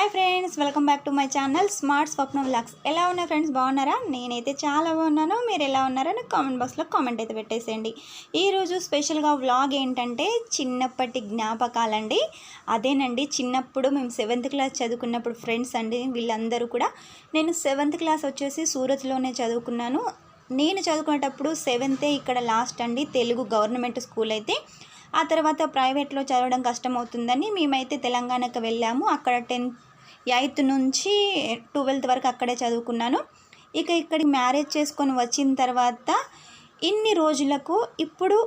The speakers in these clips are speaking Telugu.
Hi friends welcome back to my channel smart Swapna vlogs ఎలా ఉన్నాయి ఫ్రెండ్స్ బాగున్నారా? నేనైతే చాలా బాగున్నాను. మీరు ఎలా ఉన్నారా నాకు కామెంట్ బాక్స్లో కామెంట్ అయితే పెట్టేసేయండి. ఈరోజు స్పెషల్గా వ్లాగ్ ఏంటంటే చిన్నప్పటి జ్ఞాపకాలండి. అదేనండి చిన్నప్పుడు మేము సెవెంత్ క్లాస్ చదువుకున్నప్పుడు ఫ్రెండ్స్ అండి వీళ్ళందరూ కూడా. నేను సెవెంత్ క్లాస్ వచ్చేసి సూరత్లోనే చదువుకున్నాను. నేను చదువుకునేటప్పుడు సెవెంతే ఇక్కడ లాస్ట్ అండి తెలుగు గవర్నమెంట్ స్కూల్ అయితే. ఆ తర్వాత ప్రైవేట్లో చదవడం కష్టమవుతుందని మేమైతే తెలంగాణకు వెళ్ళాము. అక్కడ టెన్త్ ఎయిత్ నుంచి ట్వెల్త్ వరకు అక్కడే చదువుకున్నాను. ఇక ఇక్కడికి మ్యారేజ్ చేసుకొని వచ్చిన తర్వాత ఇన్ని రోజులకు ఇప్పుడు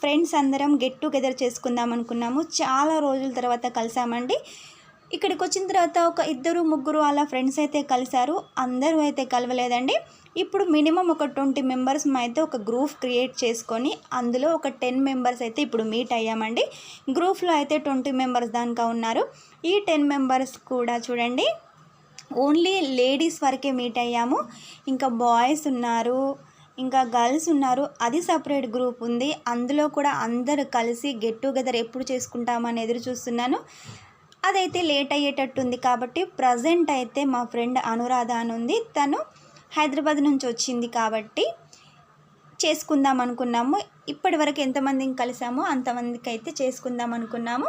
ఫ్రెండ్స్ అందరం గెట్ టుగెదర్ చేసుకుందాం అనుకున్నాము. చాలా రోజుల తర్వాత కలిసామండి. ఇక్కడికి వచ్చిన తర్వాత ఒక ఇద్దరు ముగ్గురు అలా ఫ్రెండ్స్ అయితే కలిశారు. అందరూ అయితే కలవలేదండి. ఇప్పుడు మినిమం ఒక ట్వంటీ మెంబర్స్ అయితే ఒక గ్రూప్ క్రియేట్ చేసుకొని అందులో ఒక టెన్ మెంబర్స్ అయితే ఇప్పుడు మీట్ అయ్యామండి. గ్రూప్లో అయితే ట్వంటీ మెంబర్స్ దానికా ఉన్నారు. ఈ టెన్ మెంబర్స్ కూడా చూడండి ఓన్లీ లేడీస్ వరకే మీట్ అయ్యాము. ఇంకా బాయ్స్ ఉన్నారు ఇంకా గర్ల్స్ ఉన్నారు. అది సపరేట్ గ్రూప్ ఉంది. అందులో కూడా అందరు కలిసి గెట్ టుగెదర్ ఎప్పుడు చేసుకుంటామని ఎదురు చూస్తున్నాను. అదైతే లేట్ అయ్యేటట్టు ఉంది కాబట్టి ప్రజెంట్ అయితే మా ఫ్రెండ్ అనురాధ అని ఉంది. తను హైదరాబాద్ నుంచి వచ్చింది కాబట్టి చేసుకుందాం అనుకున్నాము. ఇప్పటి వరకు ఎంతమందిని కలిసామో అంతమందికి అయితే చేసుకుందాం అనుకున్నాము.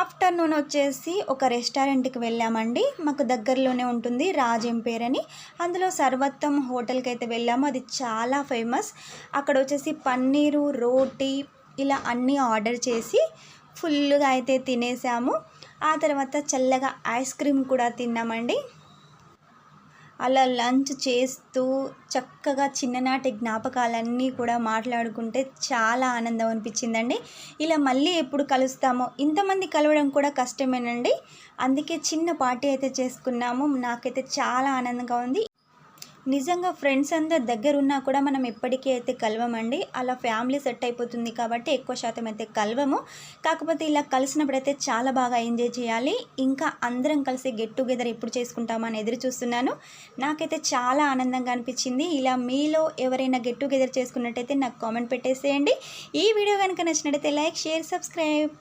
ఆఫ్టర్నూన్ వచ్చేసి ఒక రెస్టారెంట్కి వెళ్ళామండి. మాకు దగ్గరలోనే ఉంటుంది రాజ్ ఎంపేర్ అని అందులో సర్వత్తం హోటల్కి అయితే వెళ్ళాము. అది చాలా ఫేమస్. అక్కడ వచ్చేసి పన్నీరు రోటీ ఇలా అన్నీ ఆర్డర్ చేసి ఫుల్గా అయితే తినేసాము. ఆ తర్వాత చల్లగా ఐస్ క్రీమ్ కూడా తిన్నామండి. అలా లంచ్ చేస్తూ చక్కగా చిన్ననాటి జ్ఞాపకాలన్నీ కూడా మాట్లాడుకుంటే చాలా ఆనందం అనిపించిందండి. ఇలా మళ్ళీ ఎప్పుడు కలుస్తామో ఇంతమంది కలవడం కూడా కష్టమేనండి. అందుకే చిన్న పార్టీ అయితే చేసుకున్నాము. నాకైతే చాలా ఆనందంగా ఉంది. నిజంగా ఫ్రెండ్స్ అందరు దగ్గర ఉన్నా కూడా మనం ఎప్పటికీ అయితే కలవమండి. అలా ఫ్యామిలీ సెట్ అయిపోతుంది కాబట్టి ఎక్కువ శాతం అయితే కలవము. కాకపోతే ఇలా కలిసినప్పుడు అయితే చాలా బాగా ఎంజాయ్ చేయాలి. ఇంకా అందరం కలిసి గెట్ టుగెదర్ ఎప్పుడు చేసుకుంటామని ఎదురు చూస్తున్నాను. నాకైతే చాలా ఆనందంగా అనిపించింది. ఇలా మీలో ఎవరైనా గెట్ టుగెదర్ చేసుకున్నట్టయితే నాకు కామెంట్ పెట్టేసేయండి. ఈ వీడియో కనుక నచ్చినట్టయితే లైక్ షేర్ సబ్స్క్రైబ్